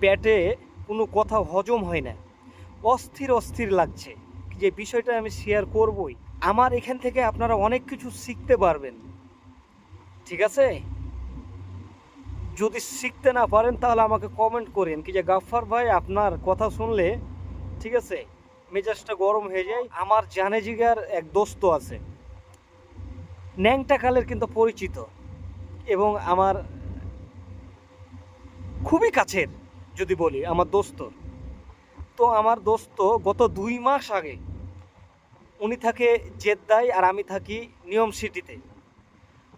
পেটে কোনো কথা হজম হয় না। অস্থির অস্থির লাগছে। যে বিষয়টা আমি শেয়ার করবই। আমার এখান থেকে আপনারা অনেক কিছু শিখতে পারবেন। ঠিক আছে? যদি শিখতে না পারেন, তাহলে আমাকে কমেন্ট করেন কি যে, গাফফার ভাই, আপনার কথা শুনলে, ঠিক আছে, মেজাজটা গরম হয়ে যায়। আমার জানে জিগার এক দোস্ত আছে। ন্যাংটা কালের কিন্তু পরিচিত। এবং আমার খুবই কাছের। যদি বলি, আমার দোস্ত। তো আমার দোস্ত গত দুই মাস আগে উনি থাকে জেদ্দায় আর আমি থাকি নিয়ম সিটিতে।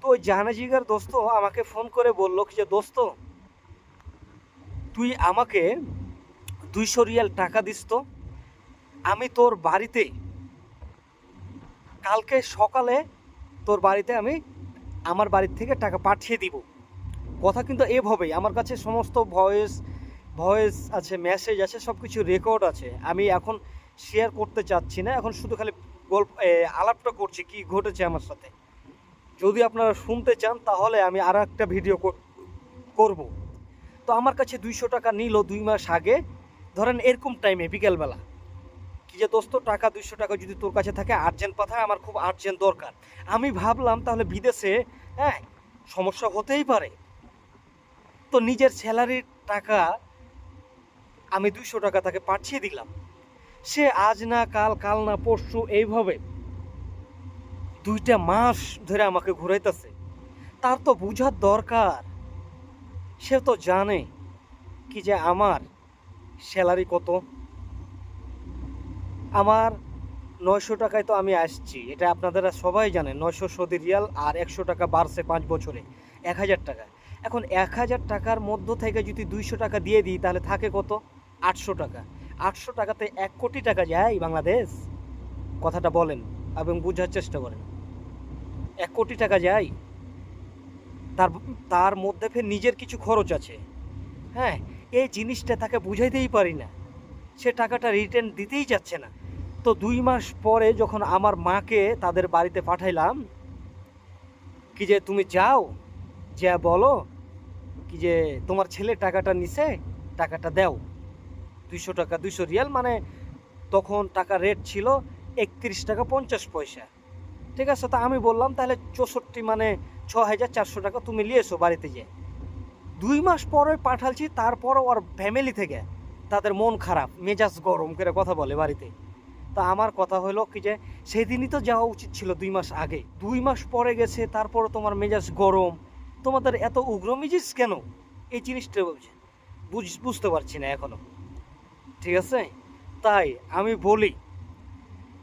তো ওই জাহানাজিগার দোস্ত আমাকে ফোন করে বলল যে, দোস্ত, তুই আমাকে দুইশো রিয়াল টাকা দিস তো। আমি তোর বাড়িতে কালকে সকালে তোর বাড়িতে আমি আমার বাড়ির থেকে টাকা পাঠিয়ে দিব। কথা কিন্তু এভাবেই। আমার কাছে সমস্ত ভয়েস ভয়েস আছে মেসেজ আছে সব কিছু রেকর্ড আছে। আমি এখন শেয়ার করতে চাচ্ছি না, এখন শুধু খালি গল্প আলাপটা করছি, কি ঘটেছে আমার সাথে। যদি আপনারা শুনতে চান, তাহলে আমি আর একটা ভিডিও করব। তো আমার কাছে দুইশো টাকা নিল দুই মাস আগে। ধরেন এরকম টাইমে বিকেলবেলা। কি যে দোস্ত, টাকা দুইশো টাকা যদি তোর কাছে থাকে আর্জেন্ট পাঠায়, আমার খুব আর্জেন্ট দরকার। আমি ভাবলাম, তাহলে বিদেশে হ্যাঁ সমস্যা হতেই পারে। তো নিজের স্যালারির টাকা আমি দুশো টাকা তাকে পাঠিয়ে দিলাম। সে আজ না, কাল কাল না, পরশু এইভাবে দুইটা মাস ধরে আমাকে ঘুরাইতেছে। তার তো বুঝার দরকার। সে তো জানে কি যে আমার স্যালারি কত। আমার নয়শো টাকায় তো আমি আসছি। এটা আপনারা সবাই জানেন নয়শো সৌদি রিয়াল আর একশো টাকা বাড়ছে পাঁচ বছরে, এক হাজার টাকা এখন এক হাজার টাকার মধ্য থেকে যদি দুইশো টাকা দিয়ে দিই, তাহলে থাকে কত? আটশো টাকা। আটশো টাকাতে এক কোটি টাকা যায় বাংলাদেশ? কথাটা বলেন এবং বোঝার চেষ্টা করেন। এক কোটি টাকা যায়। তার তার মধ্যে ফের নিজের কিছু খরচ আছে। হ্যাঁ এই জিনিসটা তাকে বুঝাইতেই পারি না। সে টাকাটা রিটার্ন দিতেই যাচ্ছে না। তো দুই মাস পরে যখন আমার মাকে তাদের বাড়িতে পাঠাইলাম, কি যে তুমি যাও, যা বলো, কি যে তোমার ছেলে টাকাটা নিছে, টাকাটা দাও। দুইশো টাকা, দুইশো রিয়াল মানে তখন টাকা রেট ছিল একত্রিশ টাকা পঞ্চাশ পয়সা। ঠিক আছে? তা আমি বললাম, তাহলে চৌষট্টি মানে ছ হাজার চারশো টাকা তুমি নিয়েছো বাড়িতে যে দুই মাস পরে পাঠালছি, তারপরও ওর ফ্যামিলি থেকে তাদের মন খারাপ, মেজাজ গরম করে কথা বলে বাড়িতে। তা আমার কথা হলো কি যে, সেদিনই তো যাওয়া উচিত ছিল দুই মাস আগে। দুই মাস পরে গেছে তারপরে তোমার মেজাজ গরম। তোমাদের এত উগ্র মেজিস কেন? এই জিনিসটা বুঝ, বুঝতে পারছি না এখনও। ঠিক আছে? তাই আমি বলি,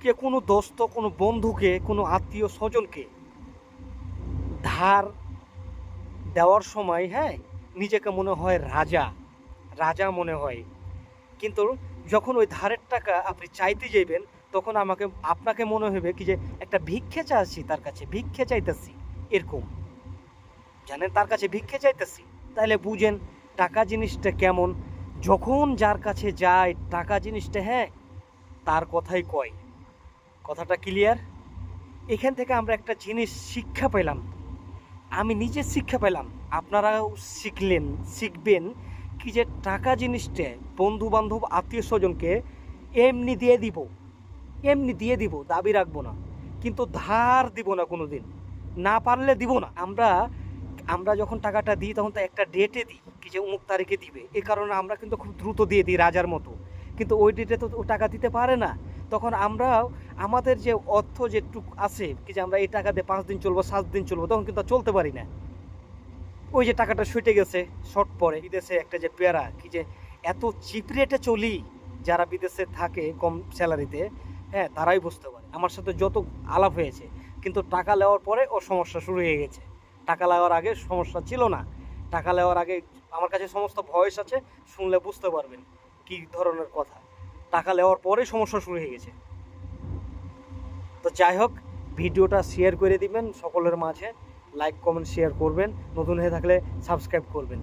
কে কোনো দোস্ত, কোনো বন্ধুকে, কোনো আত্মীয় স্বজনকে ধার দেওয়ার সময় হ্যাঁ নিজেকে মনে হয় রাজা রাজা মনে হয়। কিন্তু যখন ওই ধারের টাকা আপনি চাইতে যাইবেন, তখন আমাকে, আপনাকে মনে হবে কি যে একটা ভিক্ষে চাইছি তার কাছে, ভিক্ষে চাইতেছি, এরকম। জানেন, তার কাছে ভিক্ষে চাইতেছি। তাহলে বুঝেন টাকা জিনিসটা কেমন যখন যার কাছে যায়, টাকা জিনিসটা হ্যাঁ তার কথাই কয়। কথাটা ক্লিয়ার এখান থেকে আমরা একটা জিনিস শিক্ষা পেলাম। আমি নিজে শিক্ষা পেলাম। আপনারাও শিখলেন, শিখবেন কি যে টাকা জিনিসটা বন্ধু বান্ধব আত্মীয় স্বজনকে এমনি দিয়ে দিব, এমনি দিয়ে দিব, দাবি রাখব না। কিন্তু ধার দিব না কোনো দিন না পারলে দিব না। আমরা আমরা যখন টাকাটা দিই, তখন তো একটা ডেটে দিই কি যে অমুক তারিখে দিবে। এ কারণে আমরা কিন্তু খুব দ্রুত দিয়ে দিই রাজার মতো। কিন্তু ওই ডেটে তো টাকা দিতে পারে না। তখন আমরাও আমাদের যে অর্থ যেটুক আছে, কি যে আমরা এই টাকা দিয়ে পাঁচ দিন চলবো, সাত দিন চলবো, তখন কিন্তু চলতে পারি না। ওই যে টাকাটা সুইটে গেছে শর্ট পরে বিদেশে একটা যে পেয়ারা, কি যে এত চিপ রেটে চলি যারা বিদেশে থাকে কম স্যালারিতে হ্যাঁ তারাই বুঝতে পারে। আমার সাথে যত আলাপ হয়েছে, কিন্তু টাকা নেওয়ার পরে ও সমস্যা শুরু হয়ে গেছে। টাকা লাগার আগে সমস্যা ছিল না। টাকা নেওয়ার আগে আমার কাছে সমস্ত ভয়েস আছে, শুনলে বুঝতে পারবেন কি ধরনের কথা। টাকা নেওয়ার পরে সমস্যা শুরু হয়ে গেছে। তো যাই হোক, ভিডিওটা শেয়ার করে দিবেন সকলের মাঝে। লাইক কমেন্ট শেয়ার করবেন। নতুন হয়ে থাকলে সাবস্ক্রাইব করবেন।